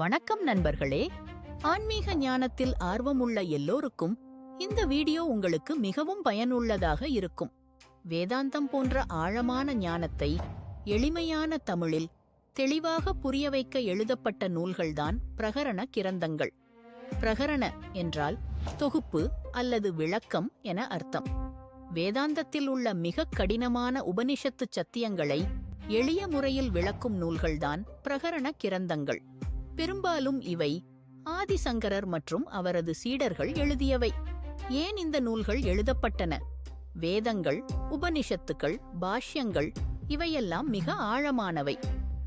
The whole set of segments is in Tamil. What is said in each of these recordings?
வணக்கம் நண்பர்களே. ஆன்மீக ஞானத்தில் ஆர்வமுள்ள எல்லோருக்கும் இந்த வீடியோ உங்களுக்கு மிகவும் பயனுள்ளதாக இருக்கும். வேதாந்தம் போன்ற ஆழமான ஞானத்தை எளிமையான தமிழில் தெளிவாக புரிய வைக்க எழுதப்பட்ட நூல்கள்தான் பிரகரண கிரந்தங்கள். பிரகரண என்றால் தொகுப்பு அல்லது விளக்கம் என அர்த்தம். வேதாந்தத்தில் உள்ள மிக கடினமான உபனிஷத்து சத்தியங்களை எளிய முறையில் விளக்கும் நூல்கள்தான் பிரகரண கிரந்தங்கள். பெரும்பாலும் இவை ஆதிசங்கரர் மற்றும் அவரது சீடர்கள் எழுதியவை. ஏன் இந்த நூல்கள் எழுதப்பட்டன? வேதங்கள் உபனிஷத்துக்கள் பாஷ்யங்கள் இவையெல்லாம் மிக ஆழமானவை.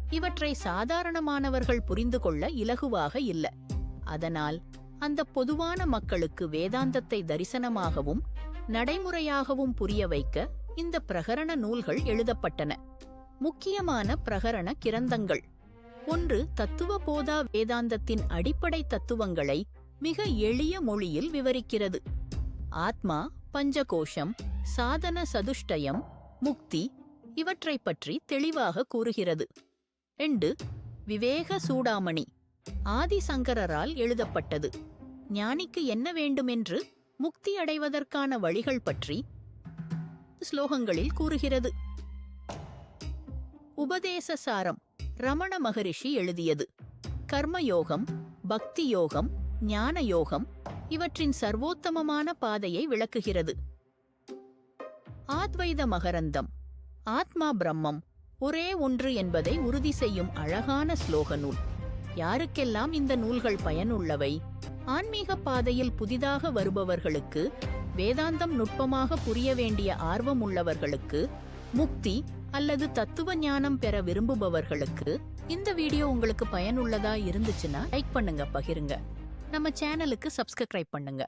இவற்றை சாதாரணமானவர்கள் புரிந்து கொள்ள இலகுவாக இல்ல. அதனால் அந்த பொதுவான மக்களுக்கு வேதாந்தத்தை தரிசனமாகவும் நடைமுறையாகவும் புரிய வைக்க இந்த பிரகரண நூல்கள் எழுதப்பட்டன. முக்கியமான பிரகரண கிரந்தங்கள். ஒன்று தத்துவ போதா வேதாந்தத்தின் அடிப்படை தத்துவங்களை மிக எளிய மொழியில் விவரிக்கிறது. ஆத்மா பஞ்சகோஷம் சாதன சதுஷ்டயம் முக்தி இவற்றைப் பற்றி தெளிவாக கூறுகிறது. ரெண்டு விவேக சூடாமணி ஆதிசங்கரரால் எழுதப்பட்டது. ஞானிக்கு என்ன வேண்டுமென்று முக்தி அடைவதற்கான வழிகள் பற்றி ஸ்லோகங்களில் கூறுகிறது. உபதேச சாரம் ரமண மகரிஷி எழுதியது. கர்மயோகம் பக்தி யோகம் ஞான யோகம் இவற்றின் சர்வோத்தமமான பாதையை விளக்குகிறது. ஆத்வைத மகரந்தம் ஆத்மா பிரம்மம் ஒரே ஒன்று என்பதை உறுதி செய்யும் அழகான ஸ்லோக நூல். யாருக்கெல்லாம் இந்த நூல்கள் பயனுள்ளவை? ஆன்மீக பாதையில் புதிதாக வருபவர்களுக்கு வேதாந்தம் நுட்பமாக புரிய வேண்டிய ஆர்வம் உள்ளவர்களுக்கு முக்தி அல்லது தத்துவ ஞானம் பெற விரும்புபவர்களுக்கு இந்த வீடியோ உங்களுக்கு பயனுள்ளதா இருந்துச்சுன்னா லைக் பண்ணுங்க பகிருங்க. நம்ம சேனலுக்கு சப்ஸ்கிரைப் பண்ணுங்க.